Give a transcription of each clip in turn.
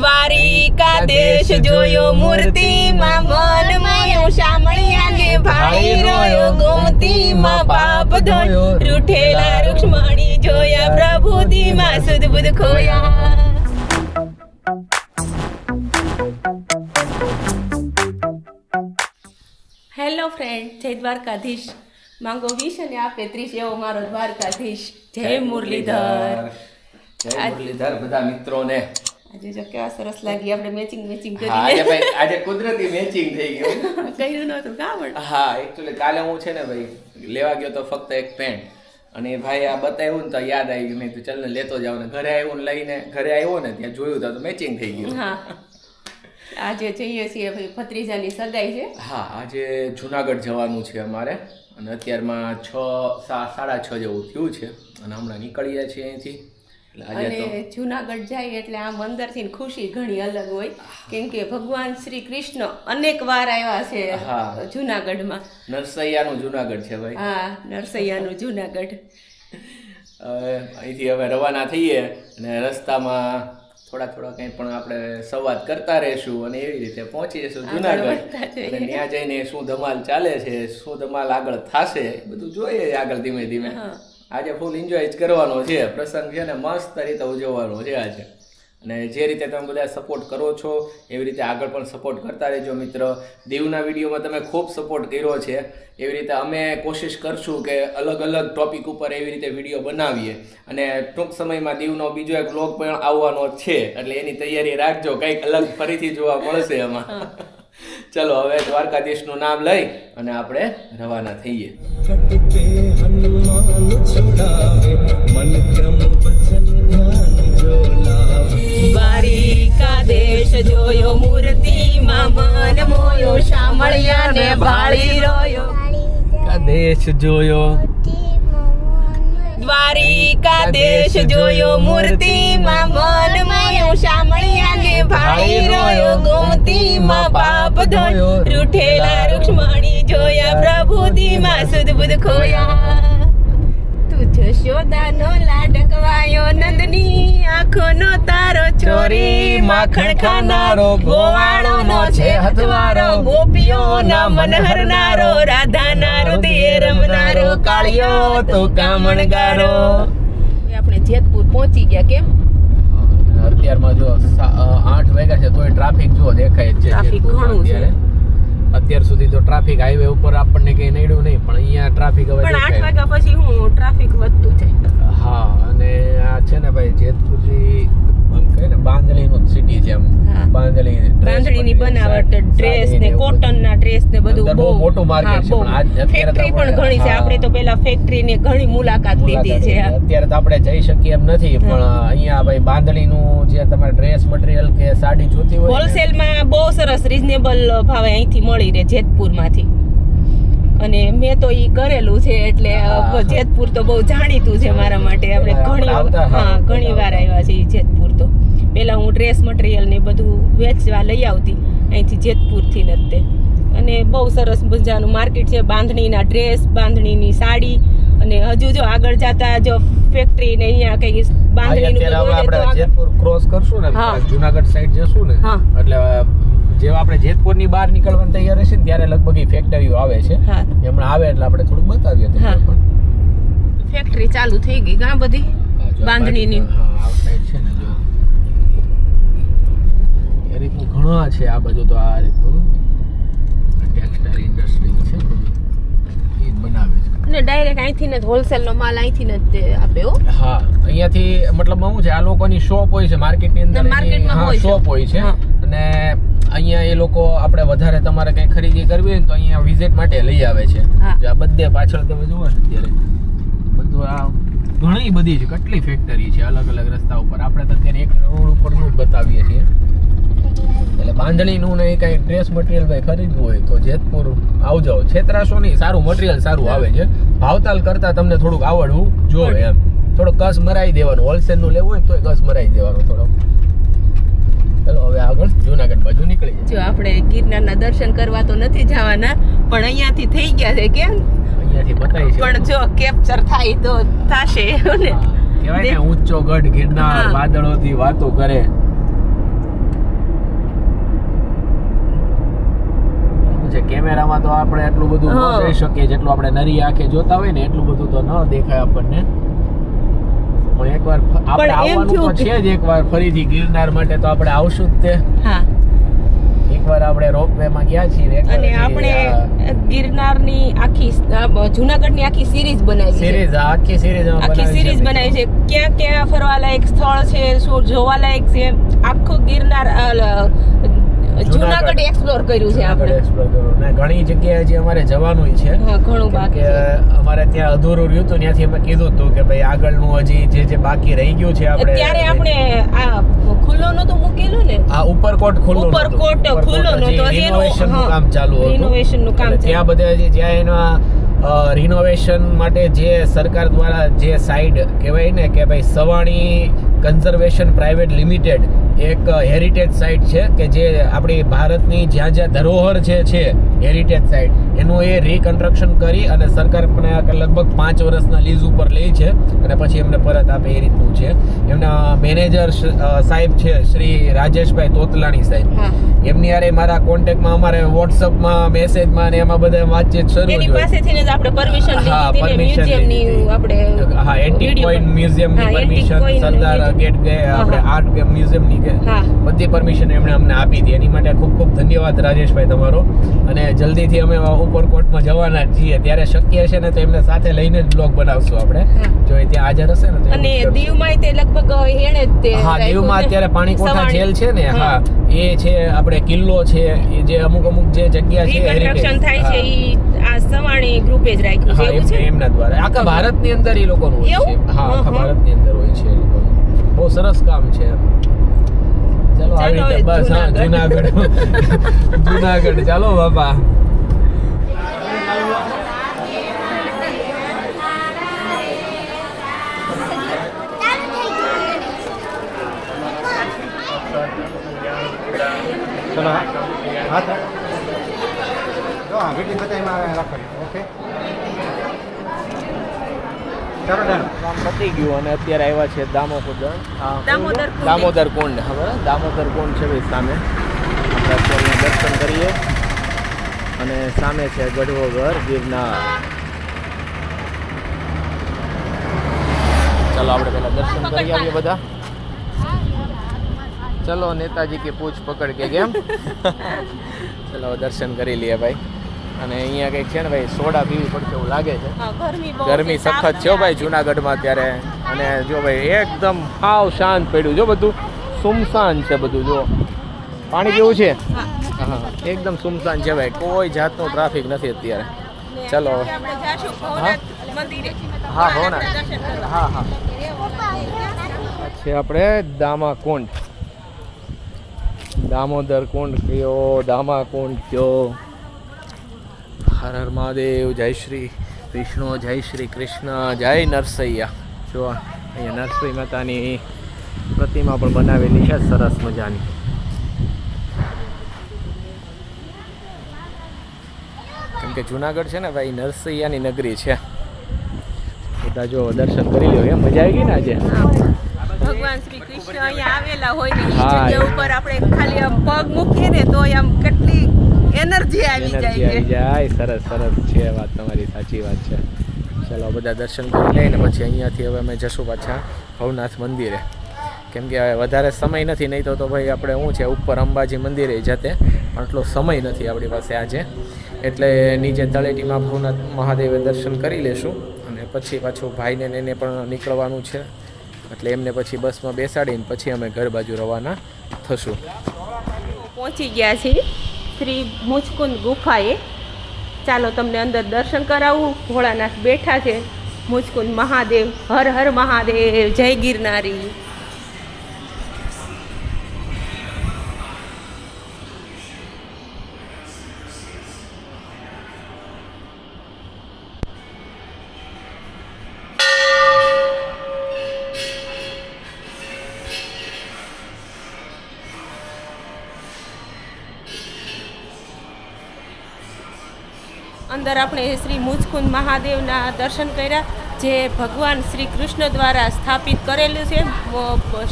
દ્વારિકા દેશ જોયો મૂર્તિમાં મન મોયો શામળિયાને ભાળી રોયો ગોમતીમાં પાપ ધોયો. રૂઠેલા રૂક્ષ્મણી જોયા પ્રભુતિમાં સુધ બુધ ખોયા. હેલો ફ્રેન્ડ જય દ્વારકાધીશ. માંગો વીસ અને આપે ત્રીસ એવો મારો દ્વારકાધીશ. જય મુરલીધર. જય મુરલીધર બધા મિત્રોને. આજે જો કેવા સરસ લાગી આપણે મેચિંગ મેચિંગ હા, આજે ભાઈ આજે કુદરતી મેચિંગ થઈ ગયું. કર્યું નહોતું કામ હા એકચ્યુઅલી કાલે હું છે ને ભાઈ લેવા ગયો તો ફક્ત એક પેન્ટ અને ભાઈ આ બતાવ્યું ને તો યાદ આવી ગયું. મેં તો ચાલ ને લેતો જાવ. ને ઘરે આવ્યો ને લઈને ઘરે આવ્યો ને ત્યાં જોયું તો મેચિંગ થઈ ગયું. હા. આજે જઈએ છીએ ભાઈ ભત્રીજાની સગાઈ છે. હા આજે જુનાગઢ જવાનું છે અમારે. અને અત્યારમાં છ સાડા છ જેવું થયું છે. અને હમણાં નીકળીએ છીએ અહીંથી. અને જુનાગઢ જાય એટલે આમ અંદરથી ખુશી ઘણી અલગ હોય. કેમ કે ભગવાન શ્રી કૃષ્ણ અનેક વાર આવ્યા છે. જુનાગઢમાં. નરસૈયાનું જુનાગઢ છે ભાઈ. હા નરસૈયાનું જુનાગઢ. અહીંથી હવે રવાના થઈએ અને રસ્તામાં થોડા થોડા કંઈ પણ આપણે સંવાદ કરતા રહીશું અને એવી રીતે પહોંચી જઈશું જુનાગઢ. અને ત્યાં જઈને શું ધમાલ ચાલે છે શું ધમાલ આગળ થશે બધું જોઈએ આગળ ધીમે ધીમે. હા. આજે ફૂલ એન્જોય જ કરવાનો છે. પ્રસંગ છે ને મસ્ત રીતે ઉજવવાનો છે આજે. અને જે રીતે તમે બધા સપોર્ટ કરો છો એવી રીતે આગળ પણ સપોર્ટ કરતા રહેજો મિત્ર. દીવના વિડીયોમાં તમે ખૂબ સપોર્ટ કર્યો છે. એવી રીતે અમે કોશિશ કરશું કે અલગ અલગ ટોપિક ઉપર એવી રીતે વીડિયો બનાવીએ. અને ટૂંક સમયમાં દીવનો બીજો એક બ્લોગ પણ આવવાનો છે. એટલે એની તૈયારી રાખજો કંઈક અલગ ફરીથી જોવા મળશે એમાં. ચલો હવે દ્વારકાધીશનું નામ લઈ અને આપણે રવાના થઈએ. માન દેશ જોયો મૂર્તિ ભાળી રોયો દેશ જોયો દ્વારિકા દેશ જોયો મૂર્તિ માં મન મોયો શામળિયા ને ભાળી રોયો ગોમતી માં પાપ ધોયો રૂઠેલા રૂક્ષ્મણી જોયા પ્રભુ માં સુધ બુધ ખોયા તું જશોદાનો લાડકવાયો નંદની આંખોનો તારો ચોરી માખણ ખાનારો ગોવાળોનો છે હથવારો ગોપીઓના મન હરનારો રાધાના હૃદયે રમનારો કાળિયો તો કામણગારો. આપણે જેતપુર પહોંચી ગયા કેમ? અત્યારમાં જો આઠ વાગ્યા છે તોય ટ્રાફિક જો દેખાય જ છે ટ્રાફિક ઘણું છે. અત્યાર. સુધી તો ટ્રાફિક હાઈવે ઉપર આપણને કઈ નડ્યું નહીં પણ અહીંયા ટ્રાફિક હવે પણ આઠ દેખાય વાગ્યા પછી હું ટ્રાફિક વધતું છે હા અને આ છે ને ભાઈ જેતપુરથી આમ કહે ને બાંધણીનું સિટી છે આમ બાંધણી dress બનાવટ ડ્રેસ ને કોટન ના ડ્રેસ ને બધું બહુ મોટું માર્કેટ છે, પણ આજ- ફેક્ટરી પણ ઘણી છે. આપણે તો પેલા ફેક્ટરી ને ઘણી મુલાકાત લીધી છે. અત્યારે તો આપણે જઈ શકીએ એમ નથી પણ અહીંયા ભાઈ બાંધણીનું જે તમારે ડ્રેસ મટીરિયલ કે સાડી જોતી હોય હોલસેલમાં બહુ સરસ રીઝનેબલ ભાવે અહીંથી મળી રહે જેતપુરમાંથી અને મેં તો ઈ કરેલું છે એટલે જેતપુર તો બહુ જાણીતું છે મારા માટે. આપણે ઘણી હા ઘણી વાર આવ્યા છે જેતપુર. પેલા હું ડ્રેસ મટીરિયલ ને બધું વેચવા લઈ આવતી. અહીંથી જેતપુરથી ને જ તે અને બહુ સરસ મજાનું માર્કેટ છે. બાંધણીના ડ્રેસ બાંધણીની સાડી અને હજુ જો આગળ જતા જો ફેક્ટરી ને અહીંયા કઈ બાંધણીનું આપણે જેતપુર ક્રોસ કરશું ને. જુનાગઢ સાઈડ જશું ને એટલે જેવા આપણે જેતપુરની બહાર નીકળવાની તૈયાર હશે ને ત્યારે લગભગ એ ફેક્ટરીઓ આવે છે. હમણાં આવે એટલે આપણે થોડુંક બતાવીએ ફેક્ટરી ચાલુ થઈ ગઈ ઘણા બધી? બાંધણીની. બાજુ- હા, આ side છે ને જો. એ રીતનું ઘણા છે આ બધું તો આ રીતનું. ટેક્સટાઇલ ઇન્ડસ્ટ્રી છે એ જ બનાવે છે. અને ડાયરેક્ટ અહીંથી ને હોલસેલ નો માલ અહીંથી જ આપે હો. હા અહીંયાથી મતલબ શું છે આ લોકોની શોપ હોય છે માર્કેટની અંદર હા, શોપ હોય છે. અને અહીંયા એ લોકો આપણે વધારે તમારે કંઈ ખરીદી કરવી હોય તો અહીંયા વિઝિટ માટે લઈ આવે છે. આ બધે પાછળ તમે જુઓ ને અત્યારે. બધું આ ઘણી બધી છે કેટલી ફેક્ટરી છે અલગ અલગ રસ્તા ઉપર. આપણે તો અત્યારે એક રોડ ઉપરનું જ બતાવીએ છીએ. બાંધણીનું ને કઈ ડ્રેસ મટીરિયલ ભાઈ ખરીદવું હોય તો જેતપુર આવજો છેતરાશો નહીં સારું મટીરિયલ સારું આવે છે. ભાવતાલ કરતા તમને થોડુંક આવડવું જોઈએ એમ. થોડો કસ મરાઈ દેવાનું. હોલસેલનું લેવું હોય તો કસ મરાઈ દેવાનો થોડો. ચલો હવે આગળ જુનાગઢ બાજુ નીકળી. જો આપણે ગિરનારના દર્શન કરવા તો નથી જવાના પણ અહીંયાથી થઈ ગયા છે કેમ? અહીંયાથી બતાવી છે પણ જો કેપ્ચર થાય તો થાશે ને? કહેવાય ને ઊંચો ગઢ ગિરનાર. વાદળોથી વાતો કરે. માં તો આપણે એટલું બધું ન જોઈ શકીએ જેટલું આપણે નરી આંખે જોતા હોય ને એટલું બધું તો ન દેખાય આપણને. પણ એકવાર આપણે આવવાનું તો છે જ એકવાર ફરીથી ગિરનાર માટે તો આપણે આવશું જ તે. હા. એકવાર આપણે રોપવે માં ગયા છીએ અને આપણે આપણે ગિરનારની આખી જુનાગઢની આખી સિરીઝ બનાવી છે. સિરીઝ આખી સિરીઝ આખી સિરીઝ બનાવી છે. ક્યાં ક્યાં ફરવાલાયક સ્થળ છે શું જોવાલાયક છે? આખો ગિરનાર જુનાગઢ એક્સપ્લોર કર્યું છે આપણે. એક્સપ્લોર કર્યું. ને ઘણી જગ્યાએ જે અમારે જવાનું છે ઘણું બાકી અમારે ત્યાં અધૂરું રહ્યું તો ત્યાંથી અમે કીધું હતું કે ભાઈ આગળનું હજી જે જે બાકી રહી ગયું છે આપણે ત્યારે આપણે આ ખુલ્લો નતું મૂકેલું ને? આ ઉપરકોટ ખુલ્લો ઉપરકોટ ખુલ્લો. હજી હજી નું કામ ચાલુ હતું. રિનોવેશનનું કામ ત્યાં બધા હજી જ્યાં એના રિનોવેશન માટે જે સરકાર દ્વારા જે સાઈડ કહેવાય ને કે ભાઈ સવાણી કન્ઝર્વેશન પ્રાઇવેટ લિમિટેડ એક હેરિટેજ સાઇટ છે કે જે આપણી ભારતની જ્યાં જ્યાં ધરોહર જે છે હેરિટેજ સાઇટ એનું એ રિકન્સ્ટ્રક્શન કરી અને સરકાર પણ લગભગ પાંચ વર્ષના લીઝ ઉપર લે છે અને પછી એમને પરત આપે એ રીતનું છે. એમના મેનેજર સાહેબ છે શ્રી રાજેશભાઈ તોતલાણી સાહેબ. એમની હારે મારા કોન્ટેક્ટમાં અમારે વોટ્સઅપમાં મેસેજમાં અને એમાં બધા વાતચીત શરૂ એની પાસેથી જ આપણે પરમિશન હા પરમિશન આપણે હા એન્ટી પોઈન્ટ પર- મ્યુઝિયમની હા, antique પરમિશન સરદાર ગેટ ગયા આપણે આર્ટ મ્યુઝિયમની કે બધી પરમિશન એમણે અમને આપી હતી. એની માટે ખૂબ ખૂબ ધન્યવાદ રાજેશભાઈ તમારો. અને જલ્દીથી અમે ઉપરકોટમાં જવાના છીએ. ત્યારે શક્ય છે ને તો એમને સાથે લઈને જ બ્લોગ બનાવશું આપણે. જો એ ત્યાં હાજર હશે ને અને દીવમાં તે લગભગ હેણે જ તે હા દીવમાં. અત્યારે પાણીકોઠા જેલ છે ને હા. એ છે આપણે કિલ્લો છે. એ જે અમુક અમુક જે જગ્યા છે heritage. થાય છે એ આ સવાણી ગ્રુપે જ રાખ્યું છે એવું છે એમના દ્વારા. આખા ભારતની અંદર એ લોકોનું હોય છે. હા આખા. ભારતની અંદર હોય છે એ લોકોનું. બહુ સરસ કામ છે. ચાલો આવી રીતે બસ હા જુનાગઢ. જુનાગઢ. ચાલો બાપા. ચલો હા. હા બધામાં રાખવાની ઓકે. કામ પતી ગયું અને અત્યારે આવ્યા છે દામોદર. આ દામોદર કુંડ. દામોદર કુંડ દામોદર કુંડ છે ભાઈ સામે. આપણે અત્યારે દર્શન કરીએ. અને સામે છે ગઢવો ઘર ગિરનાર. ચાલો આપણે પેલા દર્શન કરી આવીએ બધા. ચલો નેતાજી કે પૂછ પકડ કે કેમ? ચલો દર્શન કરી લઈએ ભાઈ. અને અહીંયા કંઈક છે ને ભાઈ સોડા પીવી પડશે એવું લાગે છે. ગરમી સખત છે ભાઈ જુનાગઢમાં અત્યારે. અને જો ભાઈ એકદમ હાવ શાંત પડ્યું. જો બધું સુમસાન છે બધું જો. પાણી કેવું છે? હા. એકદમ સુમસાન છે ભાઈ. કોઈ જાતનું ટ્રાફિક નથી અત્યારે. ચલો. હા? હોના હા હા છે આપણે દામા કુંડ દામોદર કુંડ કયો દામા કુંડ કયો. હર હર મહાદેવ જય શ્રી વિષ્ણુ જય શ્રી કૃષ્ણ જય નરસૈયા. જો અહીંયા નરસિંહ માતાની પ્રતિમા પણ બનાવેલી છે સરસ મજાની. કેમ કે જુનાગઢ છે ને ભાઈ નરસૈયાની નગરી છે. બધા જો દર્શન કરી લ્યો એમ મજા આવી ગઈ ને આજે? ભગવાન શ્રી કૃષ્ણ અહીંયા આવેલા હોય ને ઈ જગ્યા ઉપર આપણે ખાલી પગ મૂકીએ ને તો આમ કેટલી એનર્જી આવી જાય. આવી જાય. સરસ સરસ. છે વાત તમારી સાચી વાત છે. ચાલો બધા દર્શન કરી લઈને પછી અહીંયાથી હવે અમે જશું પાછા ભવનાથ મંદિરે. કેમ કે હવે વધારે સમય નથી નહીં તો તો ભાઈ આપણે શું છે ઉપર અંબાજી મંદિરે જતે. આટલો સમય નથી આપણી પાસે આજે. એટલે નીચે તળેટીમાં ભવનાથ મહાદેવે દર્શન કરી લેશું. અને પછી પાછું ભાઈને એને પણ નીકળવાનું છે. એટલે એમને પછી બસમાં બેસાડીને પછી અમે ઘર બાજુ રવાના થશું. પહોંચી ગયા છીએ. શ્રી મુચકુંદ ગુફાએ, ચાલો તમને અંદર દર્શન કરાવું. ભોળાનાથ બેઠા છે. મુચકુંદ મહાદેવ, હર હર મહાદેવ, જય ગિરનારી. અંદર આપણે શ્રી મુચકુંદ મહાદેવના દર્શન કર્યા, જે ભગવાન શ્રી કૃષ્ણ દ્વારા સ્થાપિત કરેલું છે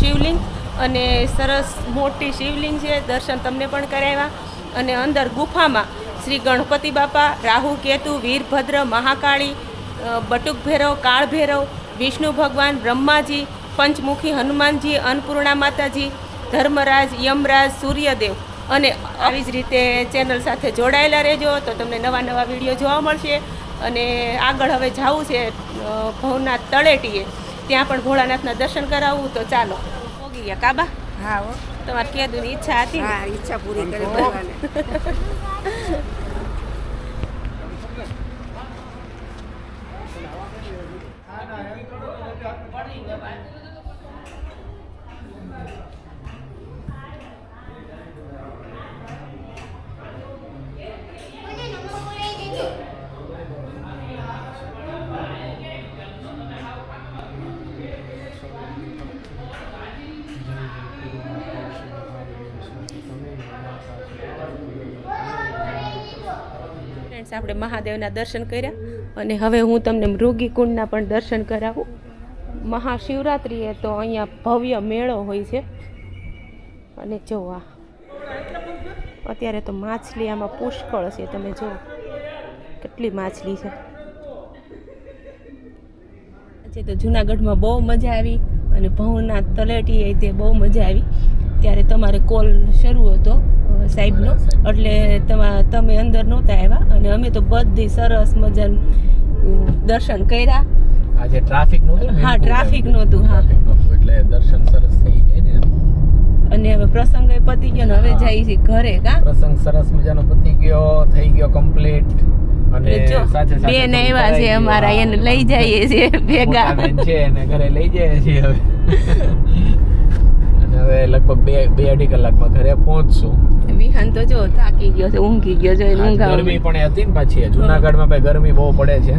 શિવલિંગ અને સરસ મોટી શિવલિંગ છે, દર્શન તમને પણ કરાવ્યા. અને અંદર ગુફામાં શ્રી ગણપતિ બાપા, રાહુ, કેતુ વીરભદ્ર મહાકાળી બટુક ભૈરવ, કાળ ભૈરવ, વિષ્ણુ ભગવાન, બ્રહ્માજી, પંચમુખી હનુમાનજી, અન્નપૂર્ણા માતાજી, ધર્મરાજ, યમરાજ, સૂર્યદેવ. અને આવી જ રીતે ચેનલ સાથે જોડાયેલા રહેજો તો તમને નવા નવા વીડિયો જોવા મળશે. અને આગળ હવે જવું છે ભવનાથ તળેટીએ. ત્યાં પણ ભોળાનાથના દર્શન કરાવવું તો ચાલો. પોગી ગયા કાબા? હા હો. તમારે કેદુની ઈચ્છા હતી? ઈચ્છા પૂરી કરી ફ્રેન્ડ્સ, આપણે મહાદેવના દર્શન કર્યા અને હવે હું તમને મૃગી કુંડના પણ દર્શન કરાવું. મહાશિવરાત્રિએ તો અહીંયા ભવ્ય મેળો હોય છે. અને જો આ, અત્યારે તો માછલી આમાં પુષ્કળ છે, તમે જુઓ કેટલી માછલી છે. આજે તો જુનાગઢમાં બહુ મજા આવી અને ભવનાથ તલેટીએ તે બહુ મજા આવી. ત્યારે તમારે કોલ શરૂ હતો સાહેબનો. એટલે તમા અંદર નહોતા આવ્યા અને અમે તો બધી સરસ મજાનું દર્શન કર્યા. આજે ટ્રાફિક નહોતું હા, ટ્રાફિક નહોતું, હા. એટલે દર્શન સરસ થઈ ગયા ને અને હવે પ્રસંગ એ પતી ગયો ને હવે જાય જઈએ છીએ ઘરે કા? પ્રસંગ સરસ મજાનો પતી ગયો થઈ ગયો કમ્પ્લીટ અને સાથે સાથે બેન આવ્યા છે. અમારા એને લઈ જઈએ છીએ ભેગા. છે ઘરે લઈ જઈએ છીએ હવે. હવે લગભગ બે બે અઢી કલાકમાં ઘરે પહોંચશું. વિહાન તો જો થાકી ગયો છે ઊંઘી ગયો છે ગરમી પણ હતી ને પાછી જુનાગઢમાં ભાઈ ગરમી બહુ પડે છે.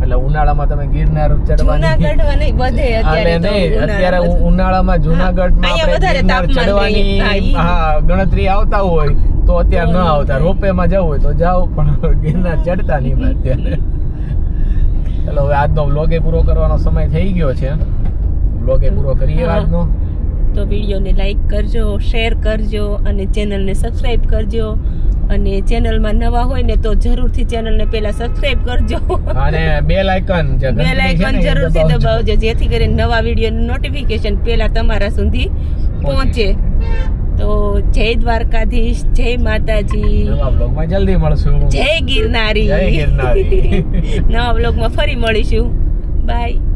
એટલે ઉનાળામાં તમે ગિરનાર ચડવાની જુનાગઢ અત્યારે ઉનાળામાં જુનાગઢમાં વધારે ચડવાની હા, ગણતરી આવતા હોય તો અત્યારે ન આવતા. રોપે રોપેમાં જવું હોય તો જાઓ પણ ગિરનાર ચડતા નહીં અત્યારે. ચલો હવે આજનો વ્લોગે પૂરો કરવાનો સમય થઈ ગયો છે. વ્લોગે પૂરો કરીએ આજનો. તો વિડીયોને લાઇક કરજો શેર કરજો અને ચેનલને સબસ્ક્રાઈબ કરજો. અને ચેનલમાં નવા હોય ને તો જરૂરથી ચેનલને પહેલા સબસ્ક્રાઈબ કરજો. અને બેલ આઇકન જે બે ઘંટડી છે લાઇકન જરૂરથી દબાવજો. જેથી કરીને નવા વિડીયોનું નોટિફિકેશન પહેલા તમારા સુધી પહોંચે. તો જય દ્વારકાધીશ જય માતાજી. નવા બ્લોગમાં જલ્દી મળશું. જય ગિરનારી. જય ગિરનારી. નવા બ્લોગમાં ફરી મળીશું. બાય